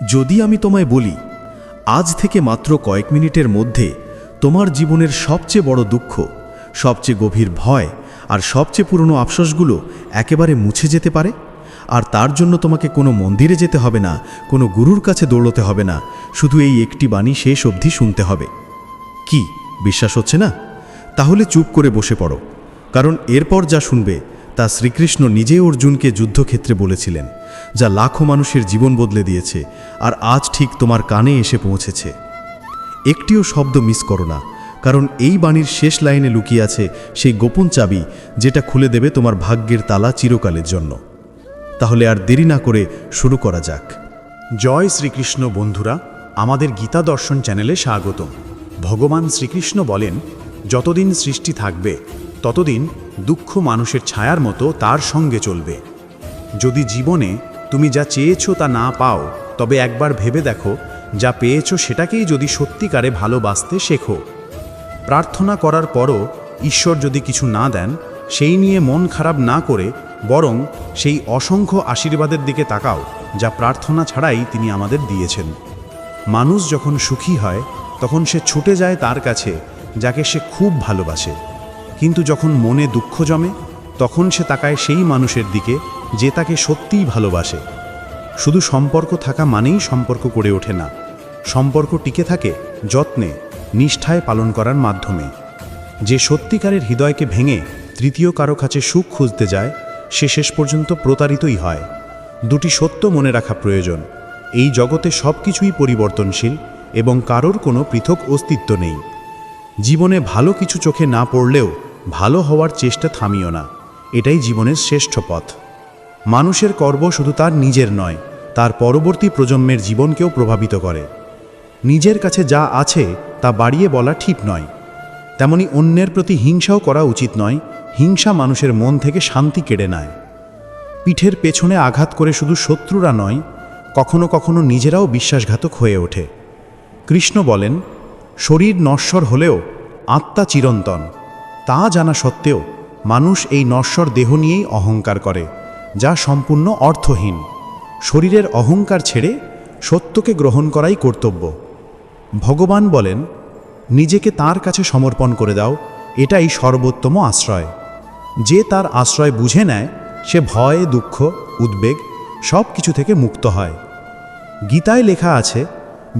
যদি আমি তোমায় বলি, আজ থেকে মাত্র কয়েক মিনিটের মধ্যে তোমার জীবনের সবচেয়ে বড় দুঃখ, সবচেয়ে গভীর ভয় আর সবচেয়ে পুরনো আফসোসগুলো একেবারে মুছে যেতে পারে? আর তার জন্য তোমাকে কোনো মন্দিরে যেতে হবে না, কোনো গুরুর কাছে দৌড়তে হবে না, শুধু এই একটি বাণী শেষ অবধি শুনতে হবে। কি, বিশ্বাস হচ্ছে না? তাহলে চুপ করে বসে পড়ো, কারণ এরপর যা শুনবে তা শ্রীকৃষ্ণ নিজে অর্জুনকে যুদ্ধক্ষেত্রে বলেছিলেন, যা লাখো মানুষের জীবন বদলে দিয়েছে আর আজ ঠিক তোমার কানে এসে পৌঁছেছে। একটিও শব্দ মিস করো না, কারণ এই বাণীর শেষ লাইনে লুকিয়ে আছে সেই গোপন চাবি যেটা খুলে দেবে তোমার ভাগ্যের তালা চিরকালের জন্য। তাহলে আর দেরি না করে শুরু করা যাক। জয় শ্রীকৃষ্ণ বন্ধুরা, আমাদের গীতা দর্শন চ্যানেলে স্বাগতম। ভগবান শ্রীকৃষ্ণ বলেন, যতদিন সৃষ্টি থাকবে ততদিন দুঃখ মানুষের ছায়ার মতো তার সঙ্গে চলবে। যদি জীবনে তুমি যা চেয়েছো তা না পাও, তবে একবার ভেবে দেখো, যা পেয়েছ সেটাকেই যদি সত্যিকারে ভালোবাসতে শেখো। প্রার্থনা করার পরও ঈশ্বর যদি কিছু না দেন, সেই নিয়ে মন খারাপ না করে বরং সেই অসংখ্য আশীর্বাদের দিকে তাকাও, যা প্রার্থনা ছাড়াই তিনি আমাদের দিয়েছেন। মানুষ যখন সুখী হয়, তখন সে ছুটে যায় তার কাছে, যাকে সে খুব ভালোবাসে। কিন্তু যখন মনে দুঃখ জমে, তখন সে তাকায় সেই মানুষের দিকে যে তাকে সত্যিই ভালোবাসে। শুধু সম্পর্ক থাকা মানেই সম্পর্ক গড়ে ওঠে না। সম্পর্ক টিকে থাকে যত্নে, নিষ্ঠায় পালন করার মাধ্যমে। যে সত্যিকারের হৃদয়কে ভেঙে তৃতীয় কারও কাছে সুখ খুঁজতে যায়, সে শেষ পর্যন্ত প্রতারিতই হয়। দুটি সত্য মনে রাখা প্রয়োজন। এই জগতে সব কিছুই পরিবর্তনশীল এবং কারোর কোনো পৃথক অস্তিত্ব নেই। জীবনে ভালো কিছু চোখে না পড়লেও ভালো হওয়ার চেষ্টা থামিও না। এটাই জীবনের শ্রেষ্ঠ পথ। মানুষের কর্ম শুধু তার নিজের নয়, তার পরবর্তী প্রজন্মের জীবনকেও প্রভাবিত করে। নিজের কাছে যা আছে তা বাড়িয়ে বলা ঠিক নয়। তেমনি অন্যের প্রতি হিংসাও করা উচিত নয়, হিংসা মানুষের মন থেকে শান্তি কেড়ে নেয়। পিঠের পেছনে আঘাত করে শুধু শত্রুরা নয়, কখনো কখনো নিজেরাও বিশ্বাসঘাতক হয়ে ওঠে। কৃষ্ণ বলেন, শরীর নশ্বর হলেও আত্মা চিরন্তন। তা জানা সত্ত্বেও মানুষ এই নশ্বর দেহ নিয়েই অহংকার করে, যা সম্পূর্ণ অর্থহীন। শরীরের অহংকার ছেড়ে সত্যকে গ্রহণ করাই কর্তব্য। ভগবান বলেন, নিজেকে তার কাছে সমর্পণ করে দাও, এটাই সর্বোত্তম আশ্রয়। যে তার আশ্রয় বুঝে নেয়, সে ভয়, দুঃখ, উদ্বেগ সব কিছু থেকে মুক্ত হয়। গীতায় লেখা আছে,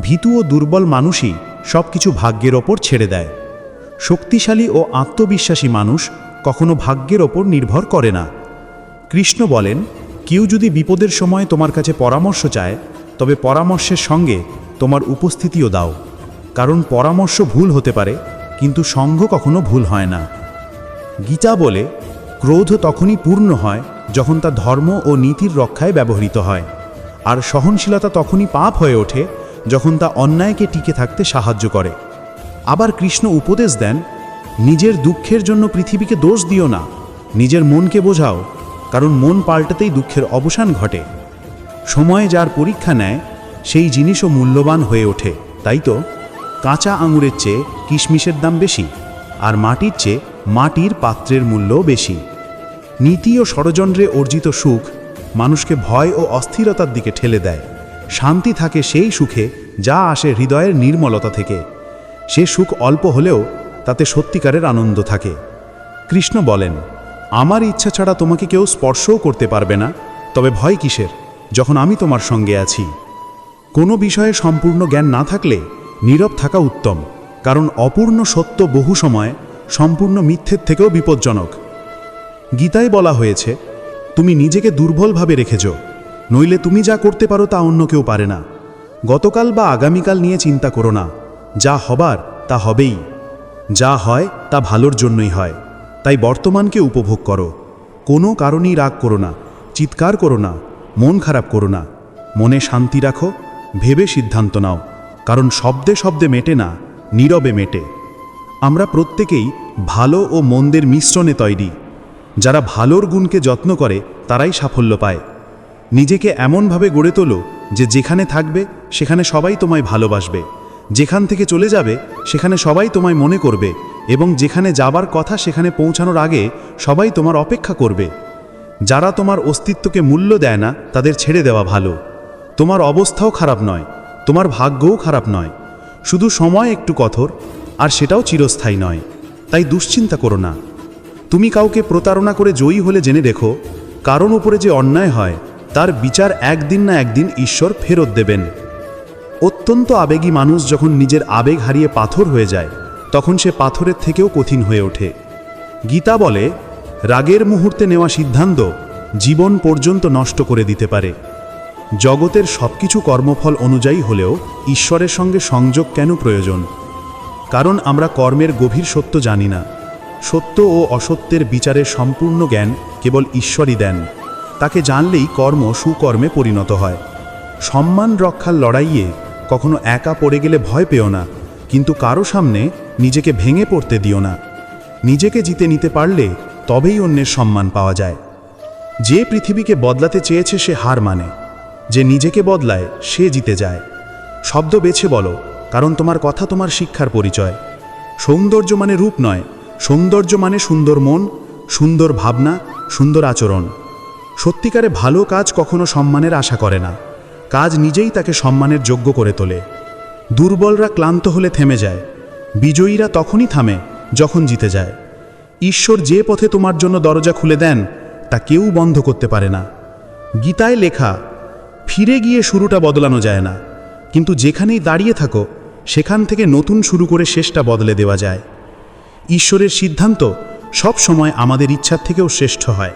ভীতু ও দুর্বল মানুষই সব কিছু ভাগ্যের ওপর ছেড়ে দেয়। শক্তিশালী ও আত্মবিশ্বাসী মানুষ কখনো ভাগ্যের ওপর নির্ভর করে না। কৃষ্ণ বলেন, কেউ যদি বিপদের সময় তোমার কাছে পরামর্শ চায়, তবে পরামর্শের সঙ্গে তোমার উপস্থিতিও দাও। কারণ পরামর্শ ভুল হতে পারে, কিন্তু সঙ্গ কখনো ভুল হয় না। গীতা বলে, ক্রোধ তখনই পূর্ণ হয় যখন তা ধর্ম ও নীতির রক্ষায় ব্যবহৃত হয়, আর সহনশীলতা তখনই পাপ হয়ে ওঠে যখন তা অন্যায়কে টিকে থাকতে সাহায্য করে। আবার কৃষ্ণ উপদেশ দেন, নিজের দুঃখের জন্য পৃথিবীকে দোষ দিও না, নিজের মনকে বোঝাও, কারণ মন পাল্টাতেই দুঃখের অবসান ঘটে। সময় যার পরীক্ষা নেয়, সেই জিনিসও মূল্যবান হয়ে ওঠে, তাই তো? কাঁচা আঙুরের চেয়ে কিশমিশের দাম বেশি, আর মাটির চেয়ে মাটির পাত্রের মূল্যও বেশি। নীতি ও ষড়যন্ত্রে অর্জিত সুখ মানুষকে ভয় ও অস্থিরতার দিকে ঠেলে দেয়। শান্তি থাকে সেই সুখে যা আসে হৃদয়ের নির্মলতা থেকে। সে সুখ অল্প হলেও তাতে সত্যিকারের আনন্দ থাকে। কৃষ্ণ বলেন, আমার ইচ্ছা ছাড়া তোমাকে কেউ স্পর্শও করতে পারবে না, তবে ভয় কিসের? যখন আমি তোমার সঙ্গে আছি। কোনো বিষয়ে সম্পূর্ণ জ্ঞান না থাকলে নীরব থাকা উত্তম, কারণ অপূর্ণ সত্য বহু সময় সম্পূর্ণ মিথ্যের থেকেও বিপজ্জনক। গীতায় বলা হয়েছে, তুমি নিজেকে দুর্বলভাবে রেখেছ, নইলে তুমি যা করতে পারো তা অন্য কেউ পারে না। গতকাল বা আগামীকাল নিয়ে চিন্তা করো না, যা হবার তা হবেই। যা হয়, তা ভালোর জন্যই হয়। তাই বর্তমানকে উপভোগ করো। কোনো কারণেই রাগ করো না, চিৎকার করো না, মন খারাপ করো না। মনে শান্তি রাখো, ভেবে সিদ্ধান্ত নাও। কারণ শব্দে শব্দে মেটে না, নীরবে মেটে। আমরা প্রত্যেকেই ভালো ও মন্দের মিশ্রণে তৈরি। যারা ভালোর গুণকে যত্ন করে, তারাই সাফল্য পায়। নিজেকে এমনভাবে গড়ে তোলো যে যেখানে থাকবে, সেখানে সবাই তোমায় ভালোবাসবে। যেখান থেকে চলে যাবে, সেখানে সবাই তোমায় মনে করবে এবং যেখানে যাবার কথা সেখানে পৌঁছানোর আগে সবাই তোমার অপেক্ষা করবে। যারা তোমার অস্তিত্বকে মূল্য দেয় না, তাদের ছেড়ে দেওয়া ভালো। তোমার অবস্থাও খারাপ নয়, তোমার ভাগ্যও খারাপ নয়। শুধু সময় একটু কঠোর, আর সেটাও চিরস্থায়ী নয়। তাই দুশ্চিন্তা করো না। তুমি কাউকে প্রতারণা করে জয়ী হলে জেনে রেখো, কারণ উপরে যে অন্যায় হয়, তার বিচার একদিন না একদিন ঈশ্বর ফেরত দেবেন। অত্যন্ত আবেগী মানুষ যখন নিজের আবেগ হারিয়ে পাথর হয়ে যায়, তখন সে পাথরের থেকেও কঠিন হয়ে ওঠে। গীতা বলে, রাগের মুহূর্তে নেওয়া সিদ্ধান্ত জীবন পর্যন্ত নষ্ট করে দিতে পারে। জগতের সবকিছু কর্মফল অনুযায়ী হলেও ঈশ্বরের সঙ্গে সংযোগ কেন প্রয়োজন? কারণ আমরা কর্মের গভীর সত্য জানি না। সত্য ও অসত্যের বিচারের সম্পূর্ণ জ্ঞান কেবল ঈশ্বরই দেন। তাকে জানলেই কর্ম সুকর্মে পরিণত হয়। সম্মান রক্ষার লড়াইয়ে কখনো একা পড়ে গেলে ভয় পেও না, কিন্তু কারও সামনে নিজেকে ভেঙে পড়তে দিও না। নিজেকে জিতে নিতে পারলে তবেই অন্যের সম্মান পাওয়া যায়। যে পৃথিবীকে বদলাতে চেয়েছে সে হার মানে যে নিজেকে বদলায় সে জিতে যায়। শব্দ বেছে বলো, কারণ তোমার কথা তোমার শিক্ষার পরিচয়। সৌন্দর্য মানে রূপ নয়, সৌন্দর্য মানে সুন্দর মন, সুন্দর ভাবনা, সুন্দর আচরণ। সত্যিকারে ভালো কাজ কখনো সম্মানের আশা করে না। কাজ নিজেই তাকে সম্মানের যোগ্য করে তোলে। দুর্বলরা ক্লান্ত হলে থেমে যায়। বিজয়ীরা তখনই থামে, যখন জিতে যায়। ঈশ্বর যে পথে তোমার জন্য দরজা খুলে দেন, তা কেউ বন্ধ করতে পারে না। গীতায় লেখা, ফিরে গিয়ে শুরুটা বদলানো যায় না। কিন্তু যেখানেই দাঁড়িয়ে থাকো, সেখান থেকে নতুন শুরু করে শেষটা বদলে দেওয়া যায়। ঈশ্বরের সিদ্ধান্ত সব সময় আমাদের ইচ্ছার থেকেও শ্রেষ্ঠ হয়।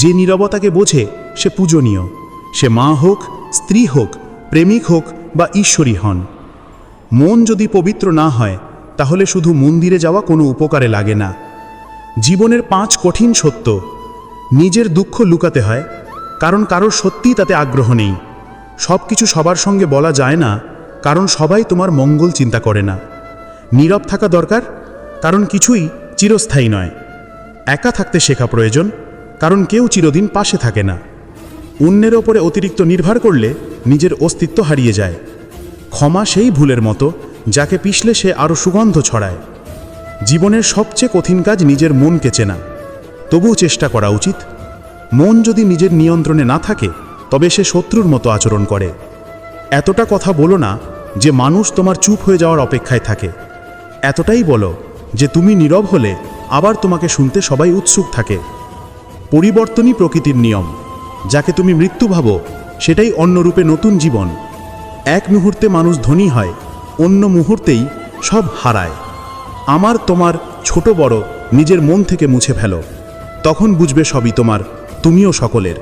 যে নীরবতাকে বোঝে, সে পূজনীয়। সে মা হোক স্ত্রী হোক, প্রেমিক হোক বা ঈশ্বরী হন। মন যদি পবিত্র না হয়, তাহলে শুধু মন্দিরে যাওয়া কোনো উপকারে লাগে না। জীবনের পাঁচ কঠিন সত্য, নিজের দুঃখ লুকাতে হয়, কারণ কারোর সত্যিই তাতে আগ্রহ নেই। সব কিছু সবার সঙ্গে বলা যায় না, কারণ সবাই তোমার মঙ্গল চিন্তা করে না। নীরব থাকা দরকার, কারণ কিছুই চিরস্থায়ী নয়। একা থাকতে শেখা প্রয়োজন, কারণ কেউ চিরদিন পাশে থাকে না। অন্যের ওপরে অতিরিক্ত নির্ভর করলে নিজের অস্তিত্ব হারিয়ে যায়। ক্ষমা সেই ভুলের মতো যাকে পিষলে সে আরও সুগন্ধ ছড়ায়। জীবনের সবচেয়ে কঠিন কাজ নিজের মনকে চেনা। তবুও চেষ্টা করা উচিত। মন যদি নিজের নিয়ন্ত্রণে না থাকে, তবে সে শত্রুর মতো আচরণ করে। এতটা কথা বলো না যে মানুষ তোমার চুপ হয়ে যাওয়ার অপেক্ষায় থাকে। এতটাই বলো যে তুমি নীরব হলে আবার তোমাকে শুনতে সবাই উৎসুক থাকে। পরিবর্তনই প্রকৃতির নিয়ম। যাকে তুমি মৃত্যু ভাবো, সেটাই অন্যরূপে নতুন জীবন। এক মুহূর্তে মানুষ ধনী হয়, অন্য মুহূর্তেই সব হারায়। আমার তোমার ছোট বড় নিজের মন থেকে মুছে ফেলো। তখন বুঝবে সবই তোমার, তুমিও সকলের।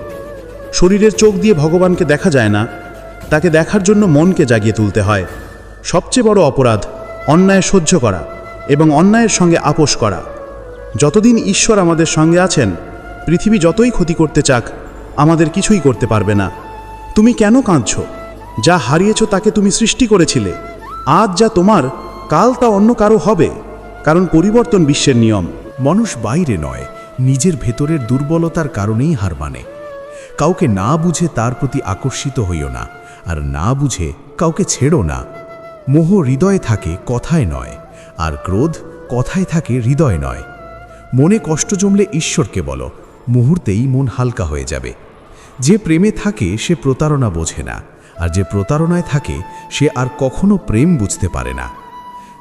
শরীরের চোখ দিয়ে ভগবানকে দেখা যায় না, তাকে দেখার জন্য মনকে জাগিয়ে তুলতে হয়। সবচেয়ে বড় অপরাধ, অন্যায় সহ্য করা এবং অন্যায়ের সঙ্গে আপোষ করা। যতদিন ঈশ্বর আমাদের সঙ্গে আছেন, পৃথিবী যতই ক্ষতি করতে চাক আমাদের কিছুই করতে পারবে না। তুমি কেন কাঁদছ? যা হারিয়েছ তাকে তুমি সৃষ্টি করেছিলে। আজ যা তোমার, কাল তা অন্য কারও হবে। কারণ পরিবর্তন বিশ্বের নিয়ম। মানুষ বাইরে নয়, নিজের ভেতরের দুর্বলতার কারণেই হার মানে। কাউকে না বুঝে তার প্রতি আকর্ষিত হইও না, আর না বুঝে কাউকে ছেড়ো না। মোহ হৃদয়ে থাকে, কথায় নয়, আর ক্রোধ কথায় থাকে, হৃদয় নয়। মনে কষ্ট জমলে ঈশ্বরকে বলো মুহূর্তেই মন হালকা হয়ে যাবে। যে প্রেমে থাকে, সে প্রতারণা বোঝে না, আর যে প্রতারণায় থাকে, সে আর কখনো প্রেম বুঝতে পারে না।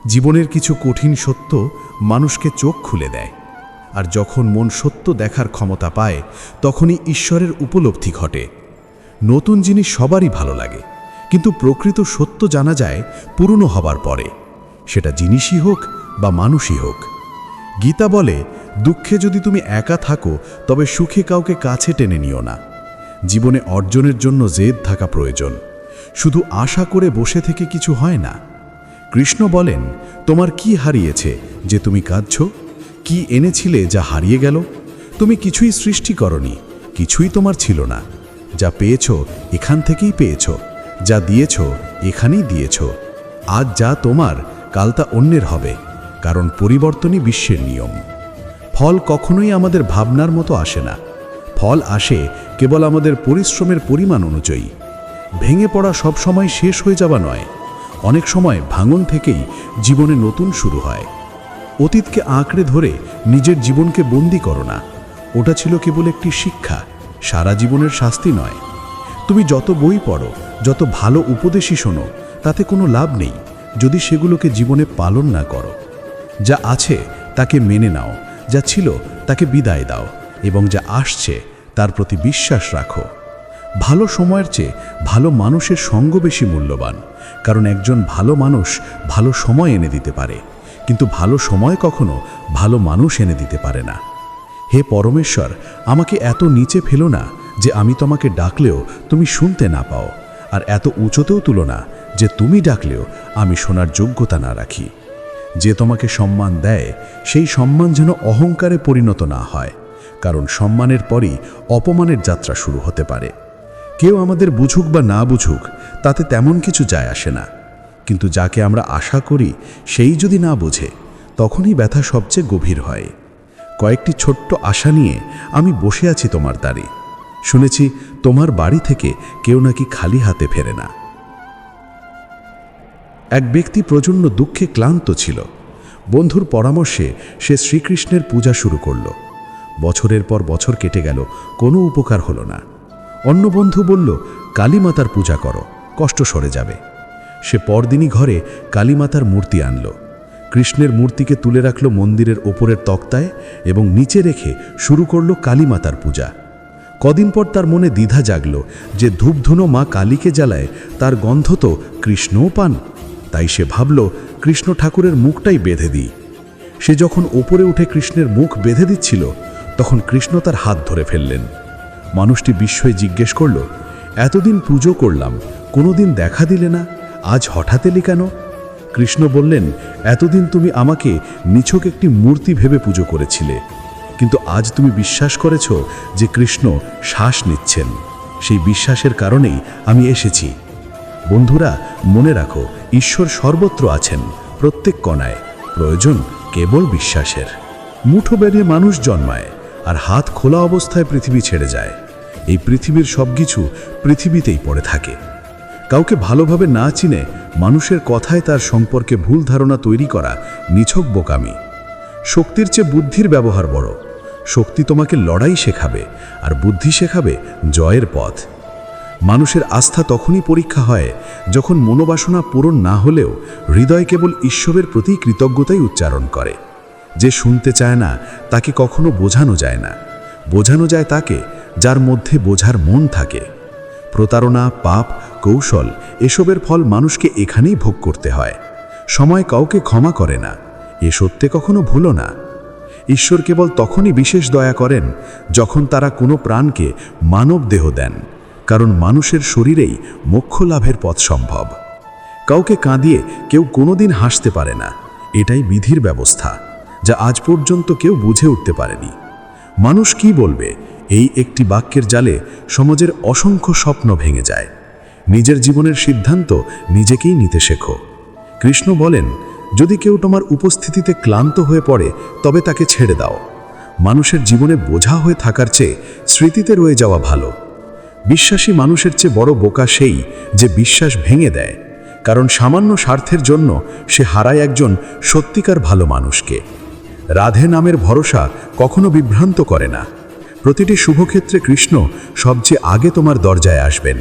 জীবনের কিছু কঠিন সত্য মানুষকে চোখ খুলে দেয়, আর যখন মন সত্য দেখার ক্ষমতা পায়, তখনই ঈশ্বরের উপলব্ধি ঘটে। নতুন জিনিস সবারই ভালো লাগে, কিন্তু প্রকৃত সত্য জানা যায় পুরনো হবার পরে। সেটা জিনিসই হোক বা মানুষই হোক। গীতা বলে দুঃখে যদি তুমি একা থাকো, তবে সুখে কাউকে কাছে টেনে নিও না। জীবনে অর্জনের জন্য জেদ থাকা প্রয়োজন। শুধু আশা করে বসে থেকে কিছু হয় না। কৃষ্ণ বলেন, তোমার কি হারিয়েছে যে তুমি কাঁদছ? কি এনেছিলে যা হারিয়ে গেল? তুমি কিছুই সৃষ্টি করনি, কিছুই তোমার ছিল না। যা পেয়েছ, এখান থেকেই পেয়েছ। যা দিয়েছ, এখানেই দিয়েছ। আজ যা তোমার, কাল তা অন্যের হবে, কারণ পরিবর্তনই বিশ্বের নিয়ম। ফল কখনোই আমাদের ভাবনার মতো আসে না। ফল আসে কেবল আমাদের পরিশ্রমের পরিমাণ অনুযায়ী। ভেঙে পড়া সব সময় শেষ হয়ে যাওয়া নয়। অনেক সময় ভাঙন থেকেই জীবনে নতুন শুরু হয়। অতীতকে আঁকড়ে ধরে নিজের জীবনকে বন্দি করো না। ওটা ছিল কেবল একটি শিক্ষা, সারা জীবনের শাস্তি নয়। তুমি যত বই পড়ো, যত ভালো উপদেশই শোনো, তাতে কোনো লাভ নেই, যদি সেগুলোকে জীবনে পালন না করো। যা আছে তাকে মেনে নাও যা ছিল তাকে বিদায় দাও এবং যা আসছে তার প্রতি বিশ্বাস রাখো। ভালো সময়ের চেয়ে ভালো মানুষের সঙ্গ বেশি মূল্যবান, কারণ একজন ভালো মানুষ ভালো সময় এনে দিতে পারে, কিন্তু ভালো সময় কখনো ভালো মানুষ এনে দিতে পারে না। হে পরমেশ্বর, আমাকে এত নিচে ফেলো না যে আমি তোমাকে ডাকলেও তুমি শুনতে না পাও, আর এত উঁচুতেও তুলো না যে তুমি ডাকলেও আমি শোনার যোগ্যতা না রাখি। যে তোমাকে সম্মান দেয়, সেই সম্মান যেন অহংকারে পরিণত না হয়, কারণ সম্মানের পরই অপমানের যাত্রা শুরু হতে পারে। কেউ আমাদের বুঝুক বা না বুঝুক, তাতে তেমন কিছু যায় আসে না। কিন্তু যাকে আমরা আশা করি, সেই যদি না বোঝে, তখনই ব্যথা সবচেয়ে গভীর হয়। কয়েকটি ছোট্ট আশা নিয়ে আমি বসে আছি তোমার দ্বারে। শুনেছি, তোমার বাড়ি থেকে কেউ নাকি খালি হাতে ফেরে না। এক ব্যক্তি প্রচণ্ড দুঃখে ক্লান্ত ছিল। বন্ধুর পরামর্শে সে শ্রীকৃষ্ণের পূজা শুরু করল। বছরের পর বছর কেটে গেল, কোনো উপকার হলো না। অন্য বন্ধু বলল, কালীমাতার পূজা করো, কষ্ট সরে যাবে। সে পরদিনই ঘরে কালীমাতার মূর্তি আনল। কৃষ্ণের মূর্তিকে তুলে রাখল মন্দিরের ওপরের তক্তায় এবং নিচে রেখে শুরু করল কালীমাতার পূজা। কদিন পর তার মনে দ্বিধা জাগল যে ধূপধুনো মা কালীকে জ্বালায় তার গন্ধ তো কৃষ্ণও পান। তাই সে ভাবল, কৃষ্ণ ঠাকুরের মুখটাই বেঁধে দিই। সে যখন ওপরে উঠে কৃষ্ণের মুখ বেঁধে দিচ্ছিল, তখন কৃষ্ণ তার হাত ধরে ফেললেন। মানুষটি বিস্ময়ে জিজ্ঞেস করল, এতদিন পুজো করলাম, কোনোদিন দেখা দিলে না? আজ হঠাৎ এলি কেন? কৃষ্ণ বললেন, এতদিন তুমি আমাকে নিছক একটি মূর্তি ভেবে পুজো করেছিলে, কিন্তু আজ তুমি বিশ্বাস করেছ যে কৃষ্ণ শ্বাস নিচ্ছেন। সেই বিশ্বাসের কারণেই আমি এসেছি। বন্ধুরা, মনে রাখো ঈশ্বর সর্বত্র আছেন, প্রত্যেক কণায়। প্রয়োজন কেবল বিশ্বাসের। মুঠো বেরিয়ে মানুষ জন্মায়, আর হাত খোলা অবস্থায় পৃথিবী ছেড়ে যায়। এই পৃথিবীর সব কিছু পৃথিবীতেই পড়ে থাকে। কাউকে ভালোভাবে না চিনে মানুষের কথায় তার সম্পর্কে ভুল ধারণা তৈরি করা নিছক বোকামি। শক্তির চেয়ে বুদ্ধির ব্যবহার বড়। শক্তি তোমাকে লড়াই শেখাবে, আর বুদ্ধি শেখাবে জয়ের পথ। মানুষের আস্থা তখনই পরীক্ষা হয় যখন মনোবাসনা পূরণ না হলেও হৃদয় কেবল ঈশ্বরের প্রতি কৃতজ্ঞতাই উচ্চারণ করে। যে শুনতে চায় না, তাকে কখনো বোঝানো যায় না। বোঝানো যায় তাকে, যার মধ্যে বোঝার মন থাকে। প্রতারণা, পাপ, কৌশল, এসবের ফল মানুষকে এখানেই ভোগ করতে হয়। সময় কাউকে ক্ষমা করে না, এ সত্যে কখনো ভুলো না। ঈশ্বর কেবল তখনই বিশেষ দয়া করেন যখন তারা কোনো প্রাণকে মানব দেহ দেন। কারণ মানুষের শরীরেই মোক্ষ লাভের পথ সম্ভব। কাউকে কাঁদিয়ে কেউ কোনোদিন হাসতে পারে না। এটাই বিধির ব্যবস্থা, যা আজ পর্যন্ত কেউ বুঝে উঠতে পারেনি। মানুষ কি বলবে? এই একটি বাক্যের জালে সমাজের অসংখ্য স্বপ্ন ভেঙে যায়। নিজের জীবনের সিদ্ধান্ত নিজেকেই নিতে শেখো। কৃষ্ণ বলেন, যদি কেউ তোমার উপস্থিতিতে ক্লান্ত হয়ে পড়ে, তবে তাকে ছেড়ে দাও। মানুষের জীবনে বোঝা হয়ে থাকার চেয়ে স্মৃতিতে রয়ে যাওয়া ভালো। বিশ্বাসী মানুষের চেয়ে বড় বোকা সেই যে বিশ্বাস ভেঙে দেয়, কারণ সামান্য স্বার্থের জন্য সে হারায় একজন সত্যিকার ভালো মানুষকে। রাধে নামের ভরসা কখনো বিভ্রান্ত করে না। প্রতিটি শুভক্ষেত্রে কৃষ্ণ সবচেয়ে আগে তোমার দরজায় আসবেন।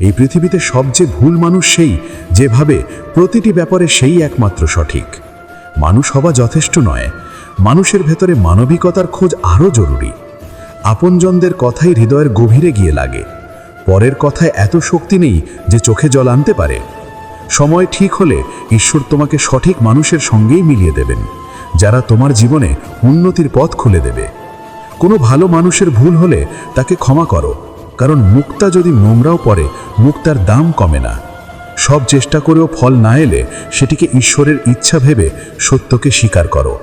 এই পৃথিবীতে সবচেয়ে ভুল মানুষ সেই যেভাবে প্রতিটি ব্যাপারে সেই একমাত্র সঠিক। মানুষ হওয়া যথেষ্ট নয়, মানুষের ভেতরে মানবিকতার খোঁজ আরও জরুরি। আপনজনদের কথাই হৃদয়ের গভীরে গিয়ে লাগে। পরের কথায় এত শক্তি নেই যে চোখে জল আনতে পারে। সময় ঠিক হলে ঈশ্বর তোমাকে সঠিক মানুষের সঙ্গেই মিলিয়ে দেবেন, যারা তোমার জীবনে উন্নতির পথ খুলে দেবে। কোনো ভালো মানুষের ভুল হলে তাকে ক্ষমা করো, কারণ মুক্তা যদি নোংরাও পড়ে, মুক্তার দাম কমে না। সব চেষ্টা করেও ফল না এলে সেটিকে ঈশ্বরের ইচ্ছা ভেবে সত্যকে স্বীকার করো।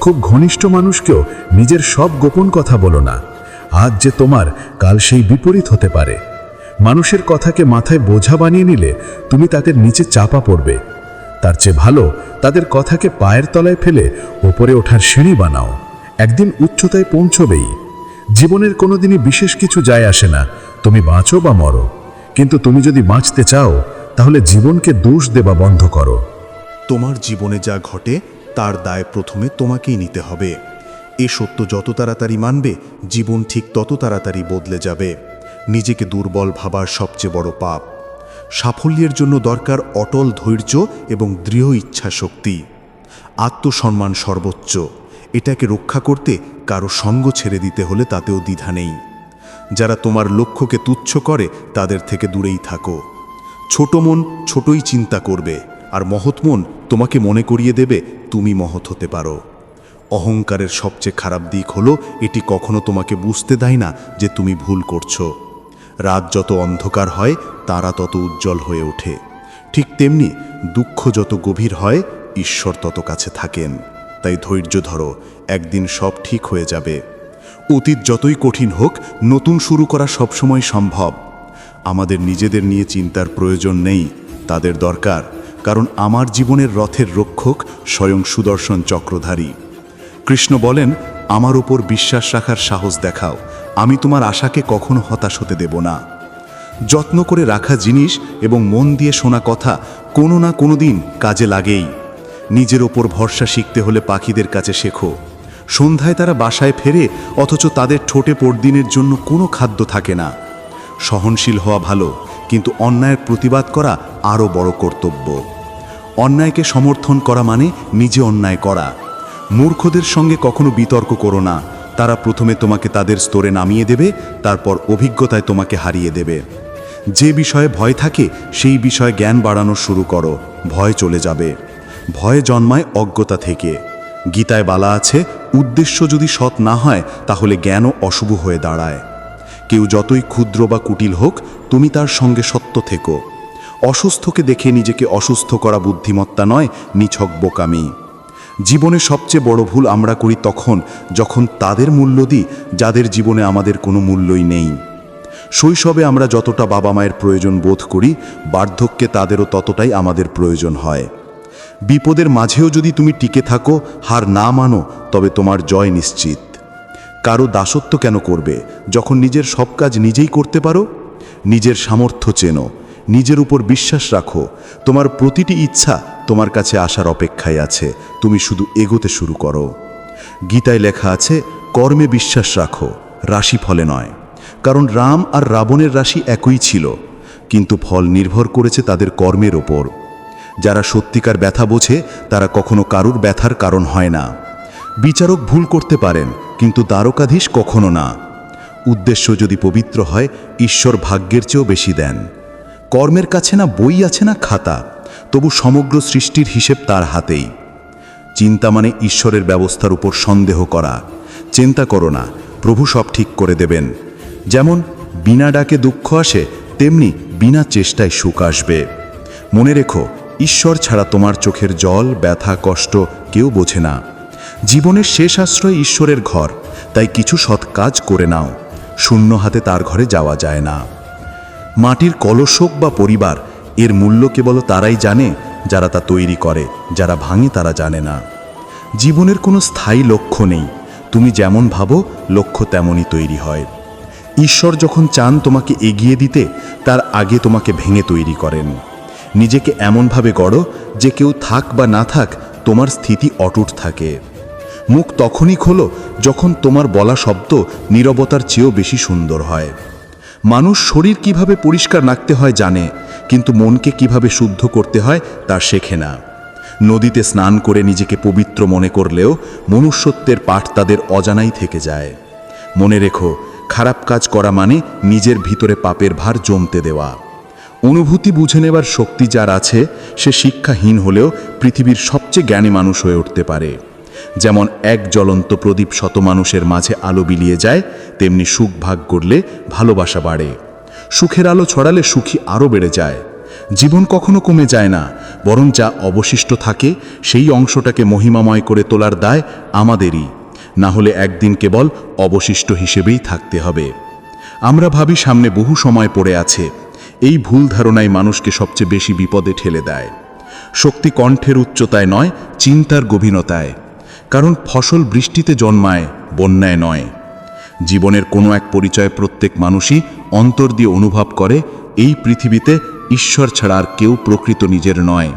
খুব ঘনিষ্ঠ মানুষকেও নিজের সব গোপন কথা বলো না। আজ যে তোমার, কাল সেই বিপরীত হতে পারে। মানুষের কথাকে মাথায় বোঝা বানিয়ে নিলে তুমি তাদের নিচে চাপা পড়বে। তার চেয়ে ভালো, তাদের কথাকে পায়ের তলায় ফেলে ওপরে ওঠার সিঁড়ি বানাও। একদিন উচ্চতায় পৌঁছবেই। জীবনের কোনোদিনই বিশেষ কিছু যায় আসে না। তুমি বাঁচো বা মরো। কিন্তু তুমি যদি বাঁচতে চাও, তাহলে জীবনকে দোষ দেবা বন্ধ করো। তোমার জীবনে যা ঘটে, তার দায় প্রথমে তোমাকেই নিতে হবে। এ সত্য যত তাড়াতাড়ি মানবে, জীবন ঠিক তত তাড়াতাড়ি বদলে যাবে। নিজেকে দুর্বল ভাবার সবচেয়ে বড় পাপ। সাফল্যের জন্য দরকার অটল ধৈর্য এবং দৃঢ় ইচ্ছা শক্তি আত্মসম্মান সর্বোচ্চ। এটাকে রক্ষা করতে কারও সঙ্গ ছেড়ে দিতে হলে তাতেও দ্বিধা নেই। যারা তোমার লক্ষ্যকে তুচ্ছ করে, তাদের থেকে দূরেই থাকো। ছোট মন ছোটই চিন্তা করবে, আর মহৎ মন তোমাকে মনে করিয়ে দেবে, তুমি মহৎ হতে পারো। অহংকারের সবচেয়ে খারাপ দিক হলো, এটি কখনো তোমাকে বুঝতে দেয় না যে তুমি ভুল করছ। রাত যত অন্ধকার হয়, তারা তত উজ্জ্বল হয়ে ওঠে। ঠিক তেমনি দুঃখ যত গভীর হয়, ঈশ্বর তত কাছে থাকেন। তাই ধৈর্য ধরো, একদিন সব ঠিক হয়ে যাবে। অতীত যতই কঠিন হোক, নতুন শুরু করা সবসময় সম্ভব। আমাদের নিজেদের নিয়ে চিন্তার প্রয়োজন নেই, তাদের দরকার। কারণ আমার জীবনের রথের রক্ষক স্বয়ং সুদর্শন চক্রধারী। কৃষ্ণ বলেন, আমার উপর বিশ্বাস রাখার সাহস দেখাও। আমি তোমার আশাকে কখনো হতাশ হতে দেব না। যত্ন করে রাখা জিনিস এবং মন দিয়ে শোনা কথা কোনো না কোনো দিন কাজে লাগেই। নিজের ওপর ভরসা শিখতে হলে পাখিদের কাছে শেখো। সন্ধ্যায় তারা বাসায় ফেরে, অথচ তাদের ঠোঁটে পরদিনের জন্য কোনো খাদ্য থাকে না। সহনশীল হওয়া ভালো, কিন্তু অন্যায়ের প্রতিবাদ করা আরও বড় কর্তব্য। অন্যায়কে সমর্থন করা মানে নিজে অন্যায় করা। মূর্খদের সঙ্গে কখনো বিতর্ক করো না। তারা প্রথমে তোমাকে তাদের স্তরে নামিয়ে দেবে, তারপর অভিজ্ঞতায় তোমাকে হারিয়ে দেবে। যে বিষয়ে ভয় থাকে, সেই বিষয়ে জ্ঞান বাড়ানো শুরু করো। ভয় চলে যাবে। ভয় জন্মায় অজ্ঞতা থেকে। গীতায় বলা আছে, উদ্দেশ্য যদি সৎ না হয়, তাহলে জ্ঞানও অশুভ হয়ে দাঁড়ায়। কেউ যতই ক্ষুদ্র বা কুটিল হোক, তুমি তার সঙ্গে সত্য থেকো। অসুস্থকে দেখে নিজেকে অসুস্থ করা বুদ্ধিমত্তা নয়, নিছক বোকামি। জীবনে সবচেয়ে বড় ভুল আমরা করি তখন, যখন তাদের মূল্য দিই, যাদের জীবনে আমাদের কোনো মূল্যই নেই। শৈশবে আমরা যতটা বাবা মায়ের প্রয়োজন বোধ করি, বার্ধক্যে তাদেরও ততটাই আমাদের প্রয়োজন হয়। বিপদের মাঝেও যদি তুমি টিকে থাকো, হার না মানো, তবে তোমার জয় নিশ্চিত। কারও দাসত্ব কেন করবে? যখন নিজের সব কাজ নিজেই করতে পারো? নিজের সামর্থ্য চেনো, নিজের উপর বিশ্বাস রাখো। তোমার প্রতিটি ইচ্ছা তোমার কাছে আসার অপেক্ষায় আছে, তুমি শুধু এগোতে শুরু করো। গীতায় লেখা আছে, কর্মে বিশ্বাস রাখো, রাশি ফলে নয়। কারণ রাম আর রাবণের রাশি একই ছিল, কিন্তু ফল নির্ভর করেছে তাদের কর্মের ওপর। যারা সত্যিকার ব্যথা বোঝে, তারা কখনো কারুর ব্যথার কারণ হয় না। বিচারক ভুল করতে পারেন, কিন্তু দ্বারকাধীশ কখনো না। উদ্দেশ্য যদি পবিত্র হয়, ঈশ্বর ভাগ্যের চেয়েও বেশি দেন। কর্মের কাছে না বই আছে না খাতা। তবু সমগ্র সৃষ্টির হিসেব তার হাতেই। চিন্তা মানে ঈশ্বরের ব্যবস্থার উপর সন্দেহ করা। চিন্তা করো না, প্রভু সব ঠিক করে দেবেন। যেমন বিনা ডাকে দুঃখ আসে, তেমনি বিনা চেষ্টায় সুখ আসবে। মনে রেখো, ঈশ্বর ছাড়া তোমার চোখের জল, ব্যথা, কষ্ট কেউ বোঝে না। জীবনের শেষ আশ্রয় ঈশ্বরের ঘর, তাই কিছু সৎ কাজ করে নাও। শূন্য হাতে তার ঘরে যাওয়া যায় না। মাটির কলস হোক বা পরিবার এর মূল্য কেবল তারাই জানে, যারা তা তৈরি করে, যারা ভাঙে তারা জানে না। জীবনের কোনো স্থায়ী লক্ষ্য নেই। তুমি যেমন ভাবো, লক্ষ্য তেমনই তৈরি হয়। ঈশ্বর যখন চান তোমাকে এগিয়ে দিতে, তার আগে তোমাকে ভেঙে তৈরি করেন। নিজেকে এমনভাবে গড়ো, যে কেউ থাক বা না থাক, তোমার স্থিতি অটুট থাকে। মুখ তখনই খোলো, যখন তোমার বলা শব্দ নীরবতার চেয়েও বেশি সুন্দর হয়। মানুষ শরীর কীভাবে পরিষ্কার রাখতে হয় জানে কিন্তু মনকে কীভাবে শুদ্ধ করতে হয় তা শেখে না। নদীতে স্নান করে নিজেকে পবিত্র মনে করলেও মনুষ্যত্বের পাঠ তাদের অজানাই থেকে যায়। মনে রেখো, খারাপ কাজ করা মানে নিজের ভিতরে পাপের ভার জমতে দেওয়া। অনুভূতি বুঝে নেবার শক্তি যার আছে, সে শিক্ষাহীন হলেও পৃথিবীর সবচেয়ে জ্ঞানী মানুষ হয়ে উঠতে পারে। যেমন এক জ্বলন্ত প্রদীপ শত মানুষের মাঝে আলো বিলিয়ে যায়, তেমনি সুখ ভাগ করলে ভালোবাসা বাড়ে। সুখের আলো ছড়ালে সুখী আরও বেড়ে যায়। জীবন কখনো কমে যায় না, বরং যা অবশিষ্ট থাকে, সেই অংশটাকে মহিমাময় করে তোলার দায় আমাদেরই। না হলে একদিন কেবল অবশিষ্ট হিসেবেই থাকতে হবে। আমরা ভাবি সামনে বহু সময় পড়ে আছে। এই ভুল ধারণাই মানুষকে সবচেয়ে বেশি বিপদে ঠেলে দেয়। শক্তি কণ্ঠের উচ্চতায় নয়, চিন্তার গভীরতায় কারণ ফসল বৃষ্টিতে জন্মায়, বন্যায় নয়। জীবনের কোনো এক পরিচয় প্রত্যেক মানুষই অন্তর দিয়ে অনুভব করে, এই পৃথিবীতে ঈশ্বর ছাড়া আর কেউ প্রকৃত নিজের নয়।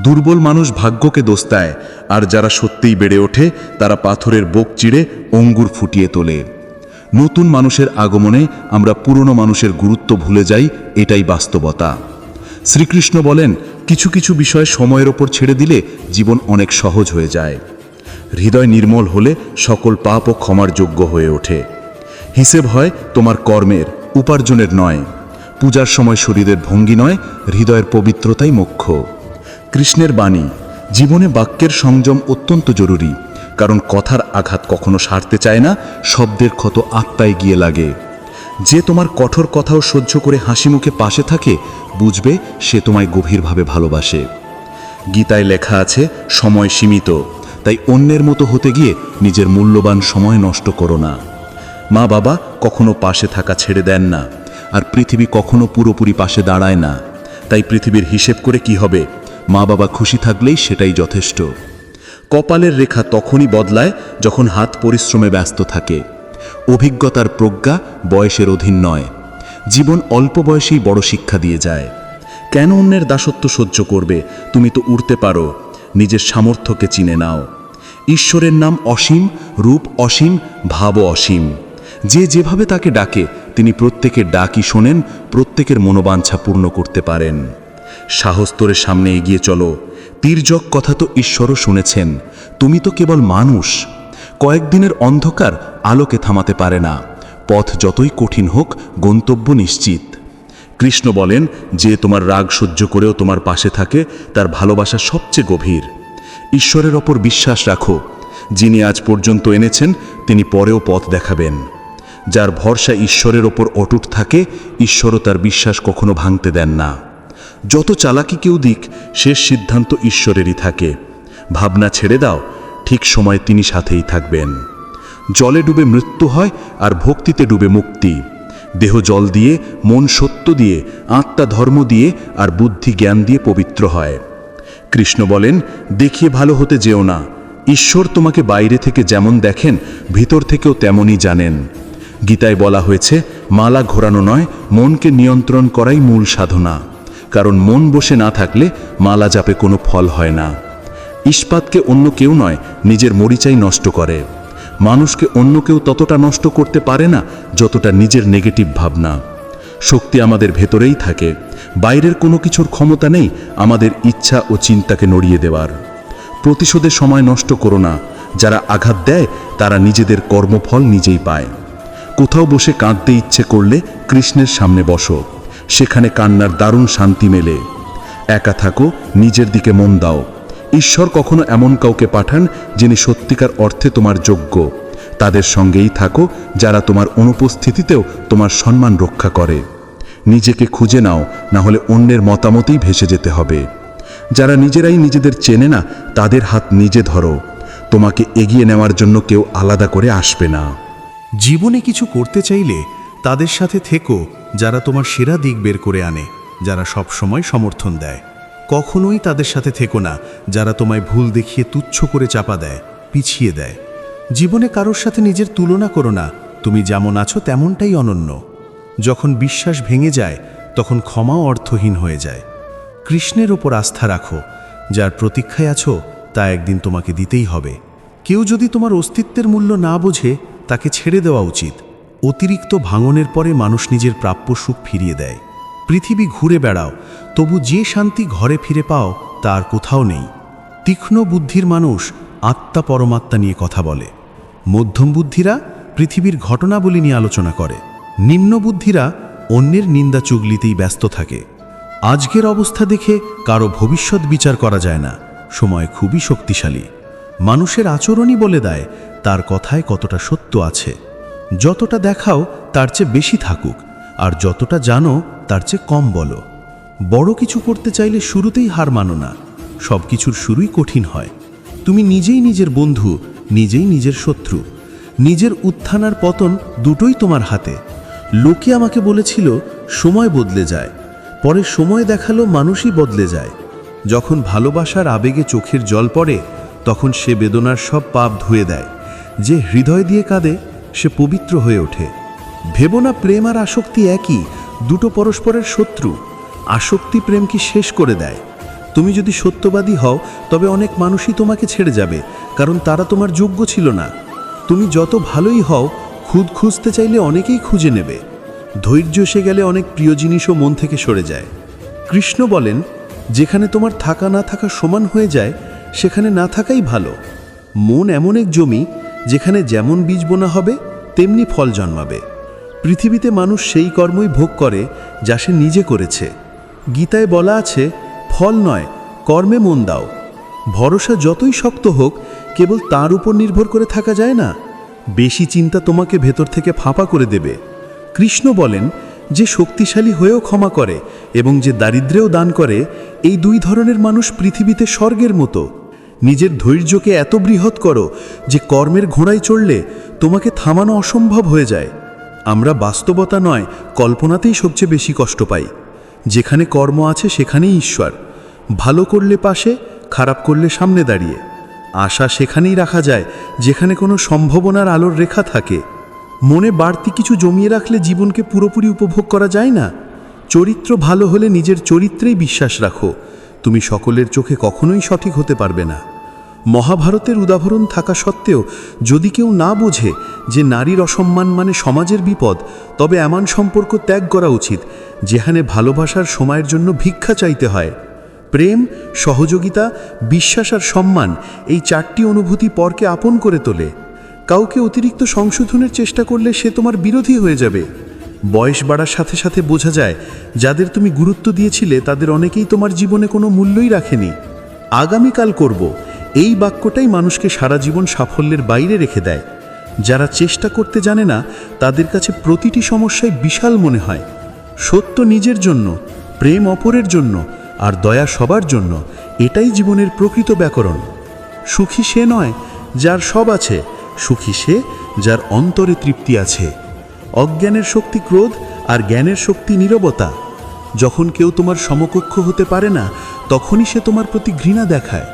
দুর্বল মানুষ ভাগ্যকে দোষ দেয়, আর যারা সত্যিই বেড়ে ওঠে, তারা পাথরের বুক চিড়ে অঙ্গুর ফুটিয়ে তোলে। নতুন মানুষের আগমনে আমরা পুরনো মানুষের গুরুত্ব ভুলে যাই, এটাই বাস্তবতা। শ্রীকৃষ্ণ বলেন, কিছু কিছু বিষয় সময়ের ওপর ছেড়ে দিলে জীবন অনেক সহজ হয়ে যায়। হৃদয় নির্মল হলে সকল পাপ ও ক্ষমার যোগ্য হয়ে ওঠে। হিসেব হয় তোমার কর্মের, উপার্জনের নয়। পূজার সময় শরীরের ভঙ্গি নয়, হৃদয়ের পবিত্রতাই মুখ্য কৃষ্ণের বাণী, জীবনে বাক্যের সংযম অত্যন্ত জরুরি, কারণ কথার আঘাত কখনো সারতে চায় না, শব্দের ক্ষত আত্মায় গিয়ে লাগে। যে তোমার কঠোর কথাও সহ্য করে হাসি মুখে পাশে থাকে, বুঝবে সে তোমায় গভীরভাবে ভালোবাসে। গীতায় লেখা আছে, সময় সীমিত। তাই অন্যের মতো হতে গিয়ে নিজের মূল্যবান সময় নষ্ট করো না। মা বাবা কখনো পাশে থাকা ছেড়ে দেন না, আর পৃথিবী কখনো পুরোপুরি পাশে দাঁড়ায় না। তাই পৃথিবীর হিসেব করে কি হবে? মা বাবা খুশি থাকলেই সেটাই যথেষ্ট। কপালের রেখা তখনই বদলায় যখন হাত পরিশ্রমে ব্যস্ত থাকে। অভিজ্ঞতার প্রজ্ঞা বয়সের অধীন নয়। জীবন অল্প বয়সেই বড় শিক্ষা দিয়ে যায়। কেন অন্যের দাসত্ব সহ্য করবে? তুমি তো উড়তে পারো। নিজের সামর্থ্যকে চিনে নাও। ঈশ্বরের নাম অসীম, রূপ অসীম, ভাবও অসীম। যে যেভাবে তাকে ডাকে, তিনি প্রত্যেকের ডাকই শোনেন, প্রত্যেকের মনোবাঞ্ছা পূর্ণ করতে পারেন। সাহস তোরে সামনে এগিয়ে চলো। তীর্যক কথা তো ঈশ্বরও শুনেছেন, তুমি তো কেবল মানুষ। কয়েকদিনের অন্ধকার আলোকে থামাতে পারে না। পথ যতই কঠিন হোক, গন্তব্য নিশ্চিত। কৃষ্ণ বলেন, যে তোমার রাগ সহ্য করেও তোমার পাশে থাকে, তার ভালোবাসা সবচেয়ে গভীর। ঈশ্বরের ওপর বিশ্বাস রাখো। যিনি আজ পর্যন্ত এনেছেন, তিনি পরেও পথ দেখাবেন। যার ভরসা ঈশ্বরের ওপর অটুট থাকে, ঈশ্বরও তার বিশ্বাস কখনো ভাঙতে দেন না। যত চালাকি কেউ দিক, শেষ সিদ্ধান্ত ঈশ্বরেরই থাকে। ভাবনা ছেড়ে দাও, ঠিক সময় তিনি সাথেই থাকবেন। জলে ডুবে মৃত্যু হয় আর ভক্তিতে ডুবে মুক্তি। দেহ জল দিয়ে, মন সত্য দিয়ে, আত্মা ধর্ম দিয়ে আর বুদ্ধি জ্ঞান দিয়ে পবিত্র হয়। কৃষ্ণ বলেন, দেখিয়ে ভালো হতে যেও না। ঈশ্বর তোমাকে বাইরে থেকে যেমন দেখেন, ভিতর থেকেও তেমনই জানেন। গীতায় বলা হয়েছে, মালা ঘোরানো নয়, মনকে নিয়ন্ত্রণ করাই মূল সাধনা। কারণ মন বসে না থাকলে মালা যাপে কোনো ফল হয় না। ইস্পাতকে অন্য কেউ নয়, নিজের মরিচাই নষ্ট করে। মানুষকে অন্য কেউ ততটা নষ্ট করতে পারে না, যতটা নিজের নেগেটিভ ভাবনা। শক্তি আমাদের ভেতরেই থাকে। বাইরের কোনো কিছুর ক্ষমতা নেই আমাদের ইচ্ছা ও চিন্তাকে নড়িয়ে দেওয়ার। প্রতিশোধের সময় নষ্ট করো না। যারা আঘাত দেয়, তারা নিজেদের কর্মফল নিজেই পায়। কোথাও বসে কাঁদতে ইচ্ছে করলে কৃষ্ণের সামনে বসো। সেখানে কান্নার দারুণ শান্তি মেলে। একা থাকো, নিজের দিকে মন দাও। ঈশ্বর কখনো এমন কাউকে পাঠান যিনি সত্যিকার অর্থে তোমার যোগ্য। তাদের সঙ্গেই থাকো যারা তোমার অনুপস্থিতিতেও তোমার সম্মান রক্ষা করে। নিজেকে খুঁজে নাও, না হলে অন্যের মতামতেই ভেসে যেতে হবে। যারা নিজেরাই নিজেদের চেনে না, তাদের হাত নিজে ধরো। তোমাকে এগিয়ে নেওয়ার জন্য কেউ আলাদা করে আসবে না। জীবনে কিছু করতে চাইলে তাদের সাথে থেকো, যারা তোমার সেরা দিক বের করে আনে, যারা সব সময় সমর্থন দেয়। কখনোই তাদের সাথে থেকো না, যারা তোমায় ভুল দেখিয়ে তুচ্ছ করে চাপা দেয়, পিছিয়ে দেয়। জীবনে কারোর সাথে নিজের তুলনা করো না, তুমি যেমন আছো তেমনটাই অনন্য। যখন বিশ্বাস ভেঙে যায়, তখন ক্ষমাও অর্থহীন হয়ে যায়। কৃষ্ণের ওপর আস্থা রাখো, যার প্রতীক্ষায় আছো, তা একদিন তোমাকে দিতেই হবে। কেউ যদি তোমার অস্তিত্বের মূল্য না বোঝে, তাকে ছেড়ে দেওয়া উচিত। অতিরিক্ত ভাঙনের পরে মানুষ নিজের প্রাপ্য সুখ ফিরিয়ে দেয়। পৃথিবী ঘুরে বেড়াও, তবু যে শান্তি ঘরে ফিরে পাও তার কোথাও নেই। তীক্ষ্ণ বুদ্ধির মানুষ আত্মা পরমাত্মা নিয়ে কথা বলে। মধ্যম বুদ্ধিরা পৃথিবীর ঘটনাবলী নিয়ে আলোচনা করে। নিম্ন বুদ্ধিরা অন্যের নিন্দা চুগলিতেই ব্যস্ত থাকে। আজকের অবস্থা দেখে কারও ভবিষ্যৎ বিচার করা যায় না। সময় খুবই শক্তিশালী। মানুষের আচরণই বলে দেয়, তার কথায় কতটা সত্য আছে। যতটা দেখাও, তার চেয়ে বেশি থাকুক, আর যতটা জানো, তার চেয়ে কম বলো। বড় কিছু করতে চাইলে শুরুতেই হার মানো না। সব কিছুর শুরুই কঠিন হয়। তুমি নিজেই নিজের বন্ধু, নিজেই নিজের শত্রু। নিজের উত্থান আর পতন দুটোই তোমার হাতে। লোকে আমাকে বলেছিল, সময় বদলে যায়। পরে সময় দেখাল মানুষই বদলে যায়। যখন ভালোবাসার আবেগে চোখের জল পড়ে, তখন সে বেদনার সব পাপ ধুয়ে দেয়। যে হৃদয় দিয়ে কাঁদে, সে পবিত্র হয়ে ওঠে। ভেবনা প্রেম আর আসক্তি একই, দুটো পরস্পরের শত্রু। আসক্তি প্রেমকে শেষ করে দেয়। তুমি যদি সত্যবাদী হও, তবে অনেক মানুষই তোমাকে ছেড়ে যাবে, কারণ তারা তোমার যোগ্য ছিল না। তুমি যত ভালোই হও খুদ খুঁজতে চাইলে অনেকেই খুঁজে নেবে। ধৈর্য এসে গেলে অনেক প্রিয় জিনিসও মন থেকে সরে যায়। কৃষ্ণ বলেন, যেখানে তোমার থাকা না থাকা সমান হয়ে যায়, সেখানে না থাকাই ভালো। মন এমন এক জমি, যেখানে যেমন বীজ বোনা হবে, তেমনি ফল জন্মাবে। পৃথিবীতে মানুষ সেই কর্মই ভোগ করে, যা সে নিজে করেছে। গীতায় বলা আছে, ফল নয়, কর্মে মন দাও। ভরসা যতই শক্ত হোক, কেবল তার উপর নির্ভর করে থাকা যায় না? বেশি চিন্তা তোমাকে ভেতর থেকে ফাঁপা করে দেবে। কৃষ্ণ বলেন, যে শক্তিশালী হয়েও ক্ষমা করে এবং যে দারিদ্রেও দান করে, এই দুই ধরনের মানুষ পৃথিবীতে স্বর্গের মতো। নিজের ধৈর্যকে এত বৃহৎ করো যে কর্মের ঘোড়ায় চড়লে তোমাকে থামানো অসম্ভব হয়ে যায়। আমরা বাস্তবতা নয়, কল্পনাতেই সবচেয়ে বেশি কষ্ট পাই। যেখানে কর্ম আছে সেখানেই ঈশ্বর। ভালো করলে পাশে, খারাপ করলে সামনে দাঁড়িয়ে। আশা সেখানেই রাখা যায়, যেখানে কোনো সম্ভাবনার আলোর রেখা থাকে। মনে বাড়তি কিছু জমিয়ে রাখলে জীবনকে পুরোপুরি উপভোগ করা যায় না। চরিত্র ভালো হলে নিজের চরিত্রেই বিশ্বাস রাখো। তুমি সকলের চোখে কখনোই সঠিক হতে পারবে না। মহাভারতের উদাহরণ থাকা সত্ত্বেও, যদি কেউ না বোঝে যে নারীর অসম্মান মানে সমাজের বিপদ, তবে এমন সম্পর্ক ত্যাগ করা উচিত, যেখানে ভালোবাসার সময়ের জন্য ভিক্ষা চাইতে হয়। প্রেম, সহযোগিতা, বিশ্বাস আর সম্মান এই চারটি অনুভূতি পরকে আপন করে তোলে। কাউকে অতিরিক্ত সংশোধনের চেষ্টা করলে সে তোমার বিরোধী হয়ে যাবে। বয়স বাড়ার সাথে সাথে বোঝা যায়, যাদের তুমি গুরুত্ব দিয়েছিলে তাদের অনেকেই তোমার জীবনে কোনো মূল্যই রাখেনি। আগামীকাল করব। এই বাক্যটাই মানুষকে সারা জীবন সাফল্যের বাইরে রেখে দেয়। যারা চেষ্টা করতে জানে না, তাদের কাছে প্রতিটি সমস্যায় বিশাল মনে হয়। সত্য নিজের জন্য, প্রেম অপরের জন্য আর দয়া সবার জন্য এটাই জীবনের প্রকৃত ব্যাকরণ। সুখী সে নয় যার সব আছে, সুখী সে যার অন্তরে তৃপ্তি আছে। অজ্ঞানের শক্তি ক্রোধ আর জ্ঞানের শক্তি নীরবতা। যখন কেউ তোমার সমকক্ষ হতে পারে না, তখনই সে তোমার প্রতি ঘৃণা দেখায়।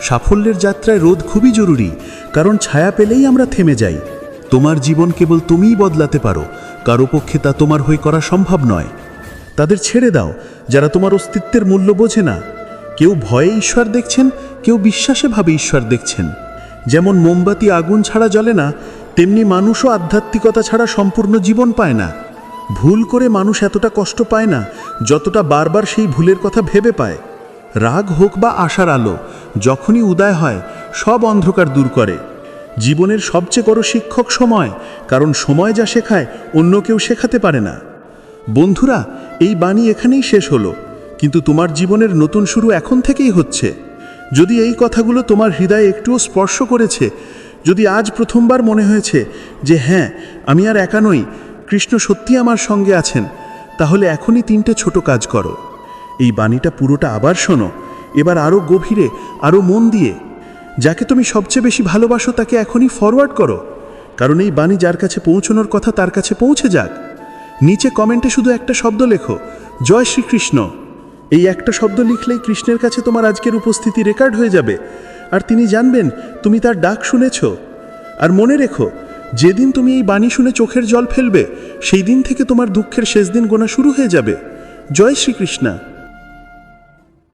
সাফল্যের যাত্রায় রোধ খুবই জরুরি, কারণ ছায়া পেলেই আমরা থেমে যাই। তোমার জীবন কেবল তুমিই বদলাতে পারো, কারও পক্ষে তা তোমার হয়ে করা সম্ভব নয়। তাদের ছেড়ে দাও, যারা তোমার অস্তিত্বের মূল্য বোঝে না। কেউ ভয়ে ঈশ্বর দেখছেন, কেউ বিশ্বাসে ভাবে ঈশ্বর দেখছেন। যেমন মোমবাতি আগুন ছাড়া জ্বলে না, তেমনি মানুষও আধ্যাত্মিকতা ছাড়া সম্পূর্ণ জীবন পায় না। ভুল করে মানুষ এতটা কষ্ট পায় না, যতটা বারবার সেই ভুলের কথা ভেবে পায়। রাগ হোক বা আশার আলো, যখনই উদয় হয়, সব অন্ধকার দূর করে। জীবনের সবচেয়ে বড় শিক্ষক সময়, কারণ সময় যা শেখায়, অন্য কেউ শেখাতে পারে না। বন্ধুরা, এই বাণী এখানেই শেষ হলো। কিন্তু তোমার জীবনের নতুন শুরু এখন থেকেই হচ্ছে। যদি এই কথাগুলো তোমার হৃদয়ে একটুও স্পর্শ করেছে, যদি আজ প্রথমবার মনে হয়েছে যে হ্যাঁ আমি আর একা নই, কৃষ্ণ সত্যি আমার সঙ্গে আছেন, তাহলে এখনই তিনটে ছোট কাজ করো। এই বাণীটা পুরোটা আবার শোনো, এবার আরও গভীরে আরও মন দিয়ে। যাকে তুমি সবচেয়ে বেশি ভালোবাসো তাকে এখনই ফরওয়ার্ড করো। কারণ এই বাণী যার কাছে পৌঁছানোর কথা তার কাছে পৌঁছে যাক। নিচে কমেন্টে শুধু একটা শব্দ লেখো, জয় শ্রীকৃষ্ণ। এই একটা শব্দ লিখলেই কৃষ্ণের কাছে তোমার আজকের উপস্থিতি রেকর্ড হয়ে যাবে। আর তিনি জানবেন, তুমি তার ডাক শুনেছ। আর মনে রেখো, যেদিন তুমি এই বাণী শুনে চোখের জল ফেলবে, সেই দিন থেকে তোমার দুঃখের শেষ দিন গোনা শুরু হয়ে যাবে। জয় শ্রীকৃষ্ণা।